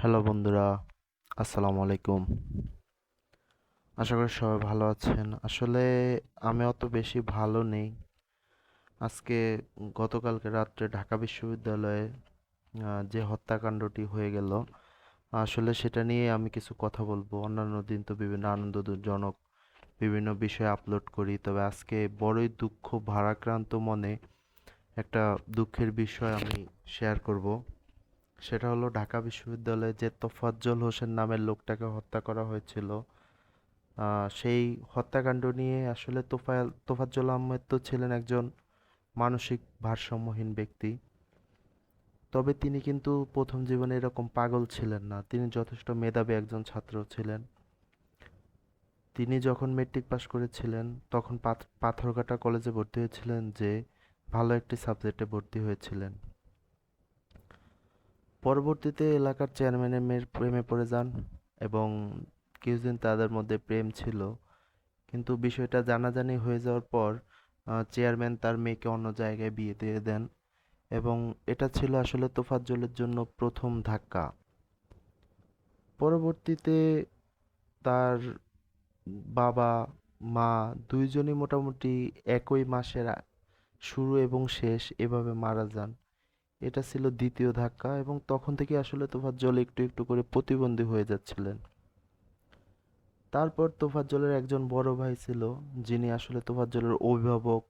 Hello বন্ধুরা, আসসালামু আলাইকুম। আশা করি সবাই ভালো আছেন। আসলে আমি অত বেশি ভালো নেই। আজকে গতকালকে রাত্রে ঢাকা বিশ্ববিদ্যালয়ে যে হত্যাকাণ্ডটি হয়ে গেল, আসলে সেটা নিয়ে আমি কিছু কথা বলব। অন্যান্য দিন তো বিভিন্ন আনন্দজনক বিভিন্ন বিষয় আপলোড করি। তবে আজকে বড়ই দুঃখ, ভারাক্রান্ত মনে একটা দুঃখের বিষয় আমি শেয়ার করব। সেটা হলো ঢাকা বিশ্ববিদ্যালয়ে যে তোফাজ্জল হোসেন নামের লোকটাকে হত্যা করা হয়েছিল সেই হত্যাকাণ্ড নিয়ে আসলে তোফায়েল তোফাজ্জল আহমেদ তো ছিলেন একজন মানসিক ভারসাম্যহীন ব্যক্তি। তবে তিনি কিন্তু প্রথম জীবনে এরকম পাগল ছিলেন না, তিনি যথেষ্ট মেধাবী একজন ছাত্র ছিলেন। তিনি যখন মেট্রিক পাশ করেছিলেন, তখন পাথ- পাথরঘাটা কলেজে ভর্তি হয়েছিলেন যে ভালো একটি সাবজেক্টে ভর্তি হয়েছিলেন। পরবর্তীতে এলাকার চেয়ারম্যানের মেয়ের প্রেমে পড়ে যান এবং কিছুদিন তাদের মধ্যে প্রেম ছিল। কিন্তু বিষয়টা জানাজানি হয়ে যাওয়ার পর চেয়ারম্যান তার মেয়েকে অন্য জায়গায় বিয়ে দিয়ে দেন এবং এটা ছিল আসলে তোফাজ্জলের জন্য প্রথম ধাক্কা। পরবর্তীতে তার বাবা, মা দুইজনই মোটামুটি একই মাসের শুরু এবং শেষ এভাবে মারা যান। এটা ছিল দ্বিতীয় ধাক্কা এবং তখন থেকে আসলে তোফাজ্জল একটু একটু করে প্রতিবন্ধী হয়ে যাচ্ছিলেন। তারপর তোফাজ্জলের একজন বড় ভাই ছিল, যিনি আসলে তোফাজ্জলের অভিভাবক।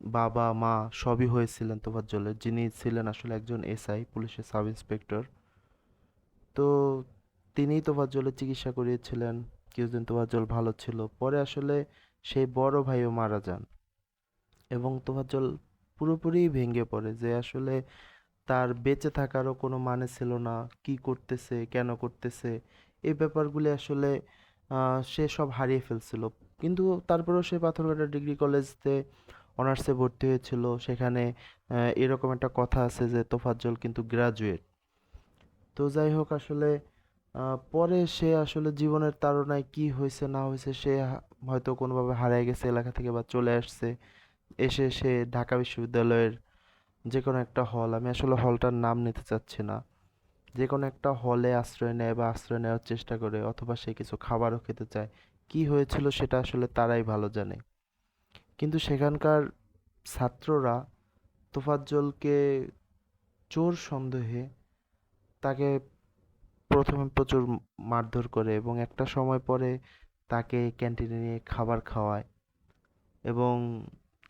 বাবা, মা সবই হয়েছিলেন তোফাজ্জলের, যিনি ছিলেন আসলে একজন এসআই, পুলিশের সাব ইন্সপেক্টর। তো তিনিই তোফাজ্জলের চিকিৎসা করিয়েছিলেন, কিছুদিন তোফাজ্জল ভালো ছিল। পরে আসলে সেই বড় ভাইও মারা যান এবং তোফাজ্জল পুরোপুরি ভেঙে পড়ে যে আসলে তার বেঁচে থাকারও কোনো মানে ছিল না, কি করতেছে, কেন করতেছে, এই ব্যাপারগুলি আসলে সে সব হারিয়ে ফেলছিল। কিন্তু তারপরেও সে পাথরঘাটা ডিগ্রি কলেজতে অনার্সে ভর্তি হয়েছিল। সেখানে এরকম একটা কথা আছে যে তোফাজ্জল কিন্তু গ্রাজুয়েট তো যাই হোক আসলে পরে সে আসলে জীবনের তাড়নায় কি হয়েছে না হয়েছে সে হয়তো কোনোভাবে হারিয়ে গেছে এলাকা থেকে বা চলে আসছে। এসে সে ঢাকা বিশ্ববিদ্যালয়ের যে কোনো একটা হল আমি আসলে হলটার নাম নিতে চাচ্ছি না। যে কোনো একটা হলে আশ্রয় নেয় বা আশ্রয় নেওয়ার চেষ্টা করে, অথবা সে কিছু খাবারও খেতে চায়, কি হয়েছিল সেটা আসলে তারাই ভালো জানে। কিন্তু সেখানকার ছাত্ররা তোফাজ্জলকে চোর সন্দেহে তাকে প্রথমে প্রচুর মারধর করে এবং একটা সময় পরে তাকে ক্যান্টিনে নিয়ে খাবার খাওয়ায় এবং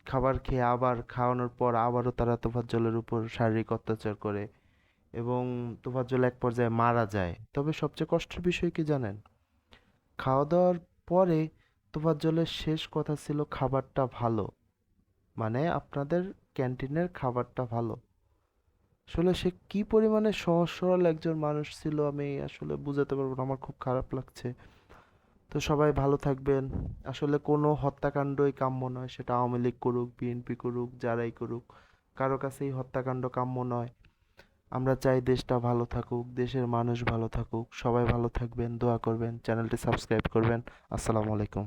খাবার খেয়ে আবার খাওয়ানোর পর আবারও তারা তোফাজ্জলের উপর শারীরিক অত্যাচার করে এবং তোফাজ্জল এক পর্যায়ে মারা যায়। তবে সবচেয়ে কষ্টের বিষয় কি জানেন? খাওয়া দাওয়ার পরে তোফাজ্জলের শেষ কথা ছিল খাবারটা ভালো। মানে আপনাদের ক্যান্টিনের খাবারটা ভালো। আসলে সে কি পরিমাণে সহজ সরল একজন মানুষ ছিল আমি আসলে বুঝাতে পারব না, আমার খুব খারাপ লাগছে। তো সবাই ভালো থাকবেন। আসলে কোনো হত্যাকাণ্ডই কাম্য নয়, সেটা আওয়ামী লীগ করুক, বিএনপি করুক, যারাই করুক, কারও কাছেই হত্যাকাণ্ড কাম্য নয়। আমরা চাই দেশটা ভালো থাকুক, দেশের মানুষ ভালো থাকুক, সবাই ভালো থাকবেন, দোয়া করবেন, চ্যানেলটি সাবস্ক্রাইব করবেন। আসসালামু আলাইকুম।